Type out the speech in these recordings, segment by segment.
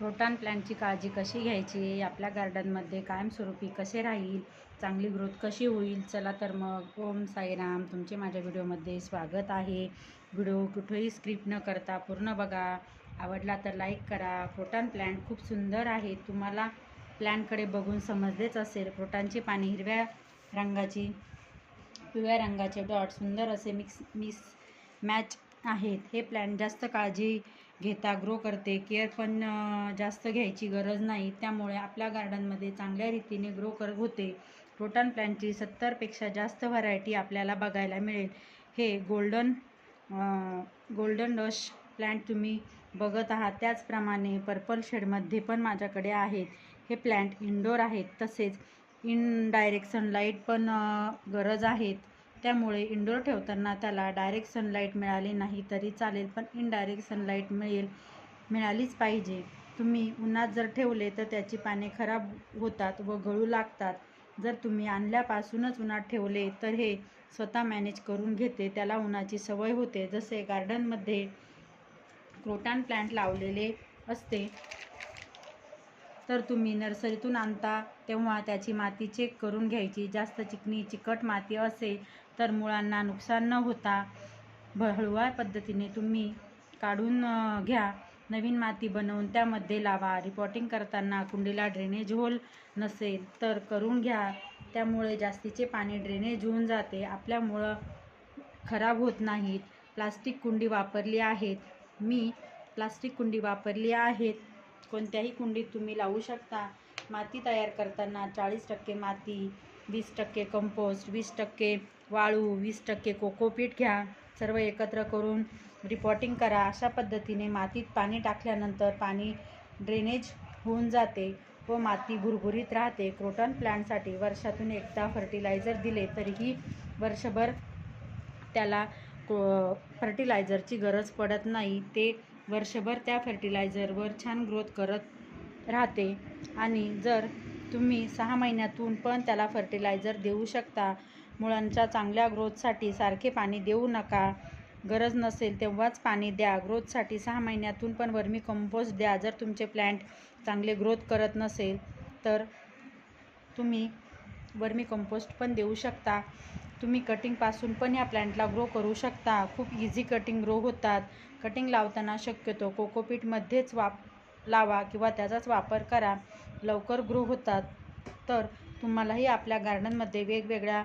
रोटान प्लॅनची काळजी कशी घ्यायची? आपल्या गार्डनमध्ये कायमस्वरूपी कसे राहील? चांगली ग्रोथ कशी होईल? चला तर मग. ओम साईराम. तुमचे माझ्या व्हिडिओमध्ये स्वागत आहे. व्हिडिओ कुठेही स्क्रिप्ट न करता पूर्ण बघा. आवडला तर लाईक करा. प्रोटान प्लॅन्ट खूप सुंदर आहे. तुम्हाला प्लॅनकडे बघून समजलेच असेल. प्रोटानची पाने हिरव्या रंगाची पिवळ्या रंगाचे डॉट सुंदर असे मिक्स मिस मॅच आहेत. हे प्लॅन जास्त काळजी घेता ग्रो करते. केअर पण जास्त घ्यायची गरज नाही. त्यामुळे आपल्या गार्डनमध्ये चांगल्या रीतीने ग्रो कर होते. रोटन प्लॅनची सत्तरपेक्षा जास्त व्हरायटी आपल्याला बघायला मिळेल. हे गोल्डन गोल्डन रश प्लॅन्ट तुम्ही बघत आहात. त्याचप्रमाणे पर्पल शेडमध्ये पण माझ्याकडे आहेत. हे प्लॅन्ट इनडोर आहेत. तसेच इन डायरेक्ट सनलाईट पण गरज आहेत. त्यामुळे इंडोर ठेवताना त्याला डायरेक्ट सनलाईट मिळाली नाही तरी चालेल पण इनडायरेक्ट सनलाईट मिळेल मिळालीच पाहिजे. तुम्ही उन्हात जर ठेवले तर त्याची पाने खराब होतात व गळू लागतात. जर तुम्ही आणल्यापासूनच उन्हात ठेवले तर हे स्वतः मॅनेज करून घेते. त्याला उन्हाची सवय होते. जसे गार्डनमध्ये क्रोटॉन प्लांट लावलेले असते तर तुम्ही नर्सरीतून आणता तेव्हा त्याची माती चेक करून घ्यायची. जास्त चिकणी चिकट माती असेल तर मुळांना नुकसान न होता हळूवार पद्धतीने तुम्ही काढून घ्या. नवीन माती बनवून त्यामध्ये लावा. रिपॉटिंग करताना कुंडीला ड्रेनेज होल नसेल तर करून घ्या. त्यामुळे जास्तीचे पाणी ड्रेनेज होऊन जाते. आपल्या मुळं खराब होत नाहीत. प्लास्टिक कुंडी वापरली आहेत. मी प्लास्टिक कुंडी वापरली आहेत. कोणत्याही कुंडीत तुम्ही लावू शकता. माती तयार करताना चाळीस टक्के माती वीस टक्के कंपोस्ट वीस टक्के वाळू वीस टक्के कोकोपीट घ्या. सर्व एकत्र करून रिपॉटिंग करा. अशा पद्धतीने मातीत पाणी टाकल्यानंतर पाणी ड्रेनेज होऊन जाते व माती भुरभुरीत राहते. क्रोटन प्लांटसाठी वर्षातून एकदा फर्टिलायझर दिले तरीही वर्षभर त्याला फर्टिलायझरची गरज पडत नाही. ते वर्षभर त्या फर्टिलायझरवर छान ग्रोथ करत राहते. आणि जर तुम्ही सहा महिन्यातून पण त्याला फर्टिलायझर देऊ शकता मुळांच्या चांगल्या ग्रोथसाठी सारखे पाणी देऊ नका. गरज नसेल तेव्हाच पाणी द्या. ग्रोथसाठी सहा महिन्यातून पण वर्मी कंपोस्ट द्या. जर तुमचे प्लॅन्ट चांगले ग्रोथ करत नसेल तर तुम्ही वर्मी कंपोस्ट पण देऊ शकता. तुम्ही कटिंगपासून पण या प्लॅन्टला ग्रो करू शकता. खूप इझी कटिंग ग्रो होतात. कटिंग लावताना शक्यतो कोकोपीटमध्येच वाप लावा किंवा त्याचाच वापर करा. लवकर ग्रो होतात. तर तुम्हालाही आपल्या गार्डनमध्ये वेगवेगळ्या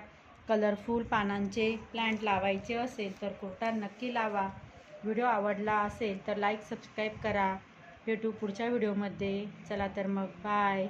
कलरफुल पानांचे प्लॅन्ट लावायचे असेल तर कुर्ता नक्की लावा. व्हिडिओ आवडला असेल तर लाईक सबस्क्राईब करा. भेटू पुढच्या व्हिडिओमध्ये चला तर मग बाय